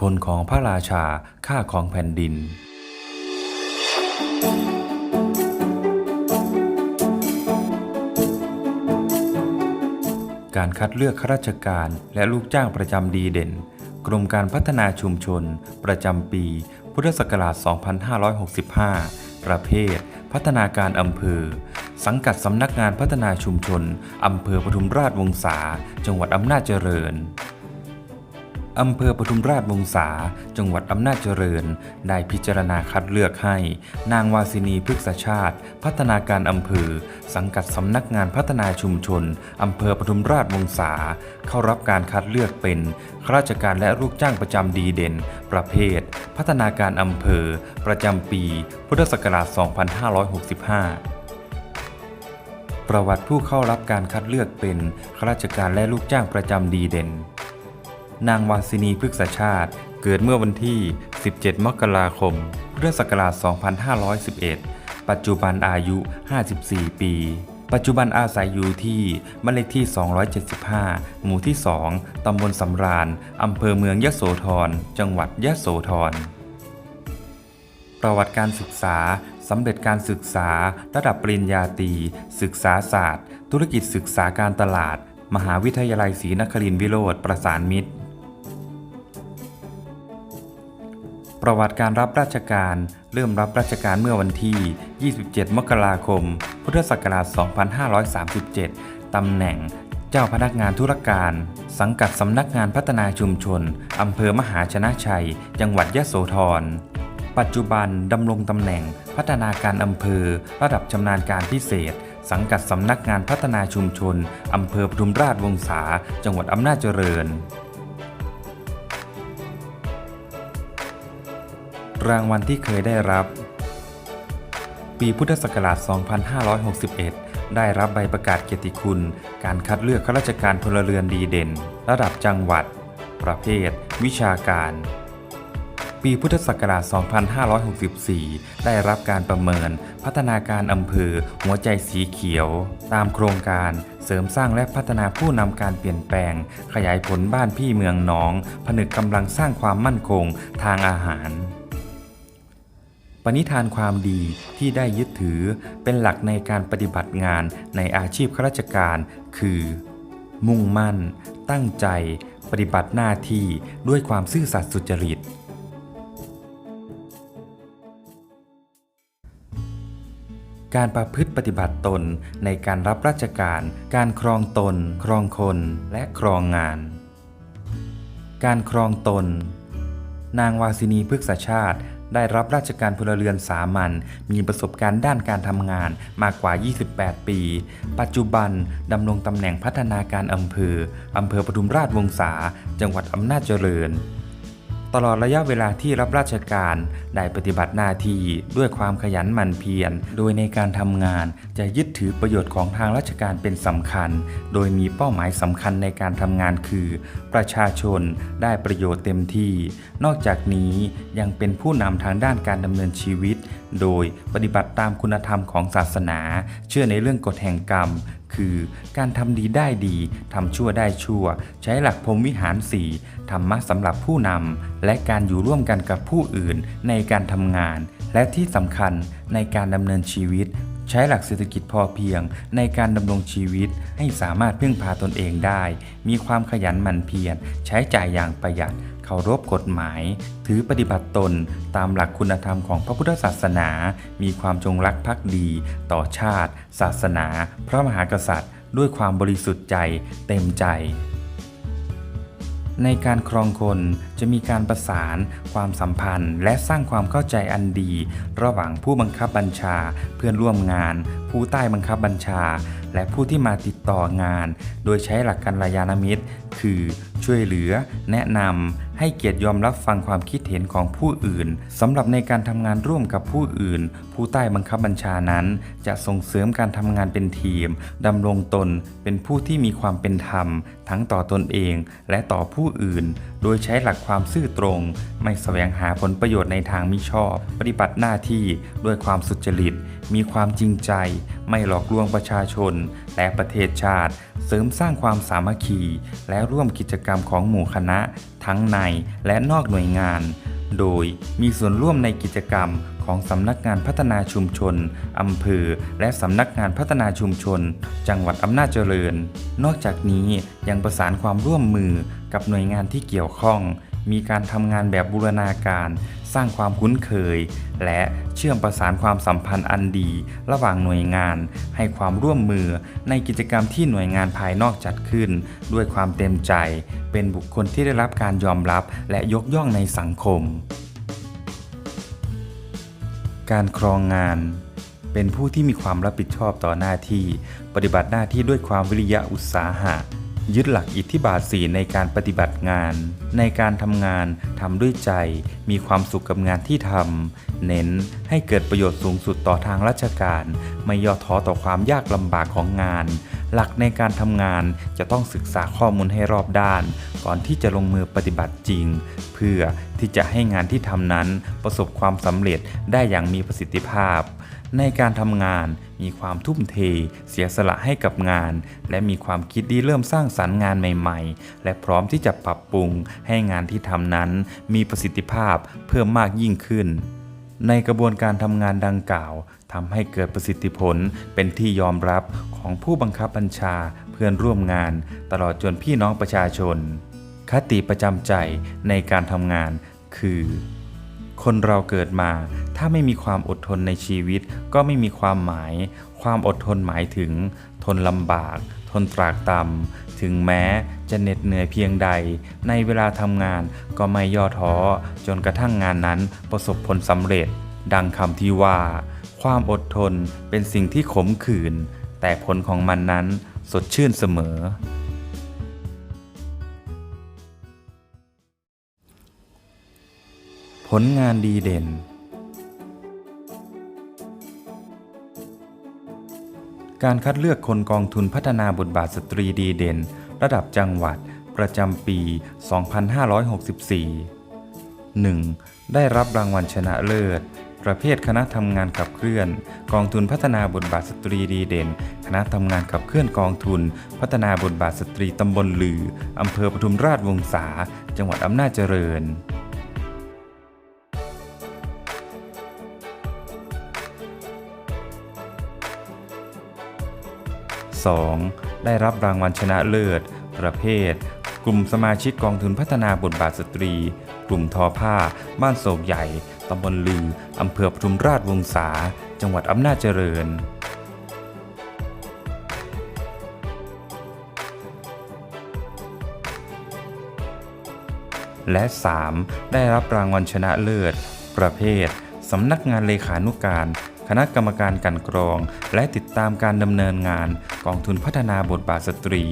คนของพระราชาข้าของแผ่นดิน การคัดเลือกข้าราชการและลูกจ้างประจำดีเด่น กรมการพัฒนาชุมชน ประจำปี พุทธศักราช 2565 ประเภท พัฒนาการอำเภอ สังกัดสำนักงานพัฒนาชุมชนอำเภอปทุมราชวงศา จังหวัดอำนาจเจริญ อำเภอปทุมราชวงศา จังหวัดอำนาจเจริญ ได้พิจารณาคัดเลือกให้ นางวาสินีพฤกษชาติ พัฒนาการอำเภอ สังกัดสำนักงานพัฒนาชุมชนอำเภอปทุมราชวงศา เข้ารับการคัดเลือกเป็นข้าราชการและลูกจ้างประจำดีเด่น ประเภท พัฒนาการอำเภอ ประจำปี พุทธศักราช 2565ประวัติผู้เข้ารับการคัดเลือกเป็นข้าราชการและลูกจ้างประจำดีเด่น นางวาสินีพฤกษชาติ เกิดเมื่อวันที่ 17 มกราคม พุทธศักราช 2511 ปัจจุบันอายุ 54 ปี ปัจจุบันอาศัยอยู่ที่บ้านเลขที่ 275 หมู่ที่ 2 ตำบลสำราญ อำเภอเมืองยะโสธร จังหวัดยะโสธร ประวัติการศึกษาสำเร็จการศึกษา ระดับปริญญาตรี ศึกษาศาสตร์ ธุรกิจศึกษาการตลาด มหาวิทยาลัยศรีนครินทรวิโรธประสานมิตร ประวัติการรับราชการ เริ่มรับราชการเมื่อวันที่ 27 มกราคม พุทธศักราช 2537 ตำแหน่งเจ้าพนักงานธุรการ สังกัดสำนักงานพัฒนาชุมชน อำเภอมหาชนะชัย จังหวัดยะโสธร ปัจจุบันดำรงตำแหน่งพัฒนาการอำเภอ ระดับชำนาญการพิเศษ สังกัดสำนักงานพัฒนาชุมชน อำเภอปทุมราชวงศา จังหวัดอำนาจเจริญ รางวัลที่เคยได้รับ ปีพุทธศักราช 2561 ได้รับใบประกาศเกียรติคุณ การคัดเลือกข้าราชการพลเรือนดีเด่น ระดับจังหวัด ประเภท วิชาการ ปีพุทธศักราช 2564 ได้รับการประเมิน พัฒนาการอำเภอ หัวใจสีเขียว ตามโครงการเสริมสร้างและพัฒนาผู้นำการเปลี่ยนแปลง ขยายผลบ้านพี่เมืองน้อง ผนึกกำลังสร้างความมั่นคงทางอาหาร ปณิธานความดีที่ได้ยึดถือเป็นหลักในการปฏิบัติงานในอาชีพข้าราชการ คือ มุ่งมั่น ตั้งใจ ปฏิบัติหน้าที่ด้วยความซื่อสัตย์สุจริต การประพฤติปฏิบัติตนในการรับราชการ การครองตน ครองคน และครองงาน การครองตน นางวาสินีพฤกษชาติ ได้รับราชการพลเรือนสามัญ มีประสบการณ์ด้านการทำงานมากกว่า 28 ปี ปัจจุบันดำรงตำแหน่งพัฒนาการอำเภอ อำเภอปทุมราชวงศา จังหวัดอำนาจเจริญ ตลอดระยะเวลาที่รับราชการได้ปฏิบัติหน้าที่ด้วยความขยันหมั่นเพียร โดยในการทำงานจะยึดถือประโยชน์ของทางราชการเป็นสำคัญ โดยมีเป้าหมายสำคัญในการทำงานคือ ประชาชนได้ประโยชน์เต็มที่ นอกจากนี้ยังเป็นผู้นำทางด้านการดำเนินชีวิต โดยปฏิบัติตามคุณธรรมของศาสนา เชื่อในเรื่องกฎแห่งกรรม คือ การทำดีได้ดีทำชั่วได้ชั่ว ใช้หลักพรมวิหารสี่ธรรมะสำหรับผู้นำและการอยู่ร่วมกันกับผู้อื่นในการทำงาน และที่สำคัญในการดำเนินชีวิต ใช้หลักเศรษฐกิจพอเพียงในการดำรงชีวิตให้สามารถพึ่งพาตนเองได้ มีความขยันหมั่นเพียร ใช้จ่ายอย่างประหยัด เคารพกฎหมาย ถือปฏิบัติตนตามหลักคุณธรรมของพระพุทธศาสนา มีความจงรักภักดี ต่อชาติ ศาสนา พระมหากษัตริย์ ด้วยความบริสุทธิ์ใจ เต็มใจ ในการครองคนจะมีการประสาน ความสัมพันธ์ และสร้างความเข้าใจอันดี ระหว่างผู้บังคับบัญชา เพื่อนร่วมงาน ผู้ใต้บังคับบัญชา และผู้ที่มาติดต่องาน โดยใช้หลักการยานมิตร คือช่วยเหลือ แนะนำ ให้เกียรติยอมรับฟังความคิดเห็นของผู้อื่นสำหรับในการทำงานร่วมกับผู้อื่น ผู้ใต้บังคับบัญชานั้น จะส่งเสริมการทำงานเป็นทีมดำรงตนเป็นผู้ที่มีความเป็นธรรม ทั้งต่อตนเองและต่อผู้อื่น โดยใช้หลักความซื่อตรง ไม่แสวงหาผลประโยชน์ในทางมิชอบ ปฏิบัติหน้าที่ด้วยความสุจริต มีความจริงใจ ไม่หลอกลวงประชาชน และประเทศชาติ เสริมสร้างความสามัคคี และร่วมกิจกรรมของหมู่คณะ ทั้งในและนอกหน่วยงาน โดยมีส่วนร่วมในกิจกรรมของสำนักงานพัฒนาชุมชน อำเภอ และสำนักงานพัฒนาชุมชน จังหวัดอำนาจเจริญ นอกจากนี้ยังประสานความร่วมมือกับหน่วยงานที่เกี่ยวข้อง มีการทำงานแบบบูรณาการ สร้างความคุ้นเคย และเชื่อมประสานความสัมพันธ์อันดี ระหว่างหน่วยงาน ให้ความร่วมมือในกิจกรรมที่หน่วยงานภายนอกจัดขึ้น ด้วยความเต็มใจ เป็นบุคคลที่ได้รับการยอมรับ และยกย่องในสังคม การครองงานเป็นผู้ที่มีความรับผิดชอบต่อหน้าที่ ปฏิบัติหน้าที่ด้วยความวิริยะอุตสาหะ ยึดหลักอิทธิบาทสีในการปฏิบัติงาน ในการทำงานทำด้วยใจ มีความสุขกับงานที่ทำเน้นให้เกิดประโยชน์สูงสุดต่อทางราชการ ไม่ย่อท้อต่อความยากลำบากของงาน หลักในการทำงานจะต้องศึกษาข้อมูลให้รอบด้าน ก่อนที่จะลงมือปฏิบัติจริง เพื่อที่จะให้งานที่ทำนั้นประสบความสำเร็จได้อย่างมีประสิทธิภาพ ในการทำงาน มีความทุ่มเท เสียสละให้กับงาน และมีความคิดดีเริ่มสร้างสรรค์งานใหม่ ๆ และพร้อมที่จะปรับปรุงให้งานที่ทำนั้น มีประสิทธิภาพเพิ่มมากยิ่งขึ้น ในกระบวนการทำงานดังกล่าวทำให้เกิดประสิทธิผลเป็นที่ยอมรับของผู้บังคับบัญชาเพื่อนร่วมงาน ตลอดจนพี่น้องประชาชน คติประจำใจในการทำงานคือ คนเราเกิดมา ถ้าไม่มีความอดทนในชีวิต ก็ไม่มีความหมาย ความอดทนหมายถึง ทนลำบาก ทนตรากตรำถึงแม้จะเหน็ดเหนื่อยเพียงใด ในเวลาทำงานก็ไม่ย่อท้อ จนกระทั่งงานนั้นประสบผลสำเร็จ ดังคำที่ว่า ความอดทนเป็นสิ่งที่ขมขื่นแต่ผลของมันนั้นสดชื่นเสมอ ผลงานดีเด่น การคัดเลือกคนกองทุนพัฒนาบทบาทสตรีดีเด่น ระดับจังหวัดประจำปี 2564 1. ได้รับรางวัลชนะเลิศ ประเภทคณะทำงานขับเคลื่อน กองทุนพัฒนาบทบาทสตรีดีเด่น คณะทำงานขับเคลื่อนกองทุน พัฒนาบทบาทสตรีตำบลลืออำเภอปทุมราชวงศา จังหวัดอำนาจเจริญ 2. ได้รับรางวัลชนะเลิศ ประเภท กลุ่มสมาชิกกองทุนพัฒนาบทบาทสตรี กลุ่มทอผ้า บ้านโศกใหญ่ตำบลลืออำเภอปทุมราชวงศา จังหวัดอำนาจเจริญและ 3. ได้รับรางวัลชนะเลิศ ประเภท สำนักงานเลขานุการ คณะกรรมการกันกรอง และติดตามการดำเนินงานกองทุนพัฒนาบทบาทสตรี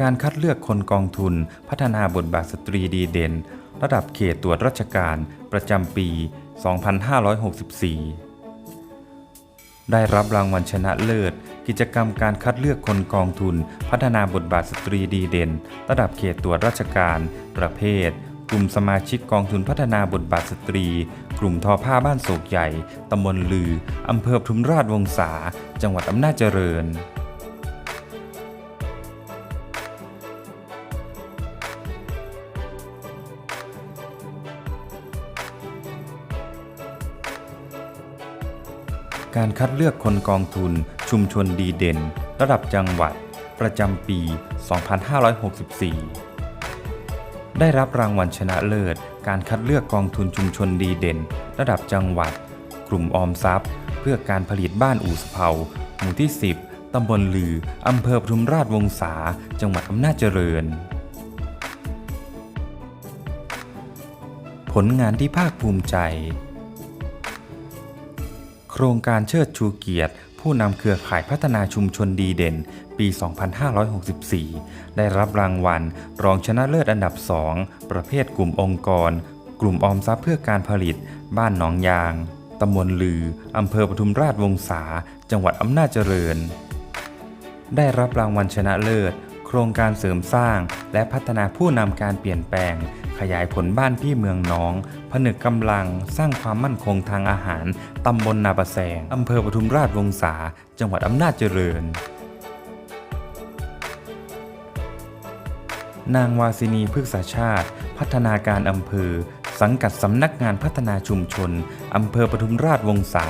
การคัดเลือกคนกองทุนพัฒนาบทบาทสตรีดีเด่น ระดับเขตตรวจราชการ ประจำปี 2564 ได้รับรางวัลชนะเลิศ กิจกรรมการคัดเลือกคนกองทุน พัฒนาบทบาทสตรีดีเด่น ระดับเขตตรวจราชการ ประเภท กลุ่มสมาชิกกองทุนพัฒนาบทบาทสตรี กลุ่มทอผ้าบ้านโศกใหญ่ ตำบลลือ อำเภอทุมราชวงศา จังหวัดอำนาจเจริญการคัดเลือกคนกองทุน ชุมชนดีเด่น ระดับจังหวัด ประจำปี 2564 ได้รับรางวัลชนะเลิศ การคัดเลือกกองทุนชุมชนดีเด่น ระดับจังหวัด กลุ่มออมทรัพย์ เพื่อการผลิตบ้านอู่สะเภาหมู่ที่ 10 ตำบลลือ อำเภอปทุมราชวงศา จังหวัดอำนาจเจริญ ผลงานที่ภาคภูมิใจ โครงการเชิดชูเกียรติ ผู้นำเครือข่ายพัฒนาชุมชนดีเด่น ปี 2564 ได้รับรางวัล รองชนะเลิศอันดับ 2 ประเภทกลุ่มองค์กร กลุ่มออมทรัพย์เพื่อการผลิต บ้านหนองยาง ตำบลลือ อำเภอปทุมราชวงศา จังหวัดอำนาจเจริญ ได้รับรางวัลชนะเลิศ โครงการเสริมสร้าง และพัฒนาผู้นำการเปลี่ยนแปลง ขยายผลบ้านพี่เมืองน้อง ผนึกกำลังสร้างความมั่นคงทางอาหารตำบลนาประแสงอำเภอปทุมราชวงศา จังหวัดอำนาจเจริญ นางวาสินีพฤกษาชาติ พัฒนาการอำเภอ สังกัดสำนักงานพัฒนาชุมชนอำเภอปทุมราชวงศา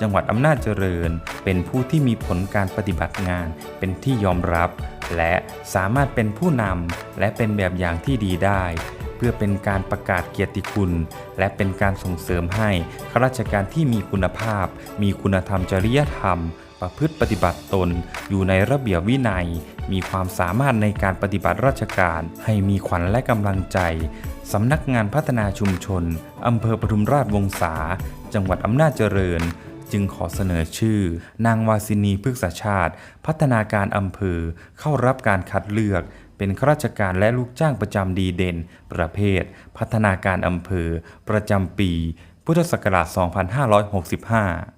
จังหวัดอำนาจเจริญ เป็นผู้ที่มีผลการปฏิบัติงานเป็นที่ยอมรับและสามารถเป็นผู้นำและเป็นแบบอย่างที่ดีได้ พื่อเป็นการประกาศเกียรติคุณ และเป็นการส่งเสริมให้ข้าราชการที่มีคุณภาพ มีคุณธรรมจริยธรรม ประพฤติปฏิบัติตน อยู่ในระเบียบวินัย มีความสามารถในการปฏิบัติราชการ ให้มีขวัญและกำลังใจสำนักงานพัฒนาชุมชนอำเภอปทุมราชวงศาจังหวัดอำนาจเจริญจึงขอเสนอชื่อ นางวาสินีพฤกษชาติ พัฒนาการอำเภอเข้ารับการคัดเลือก เป็นข้าราชการและลูกจ้างประจำดีเด่น ประเภท พัฒนาการอำเภอ ประจำปี พุทธศักราช 2565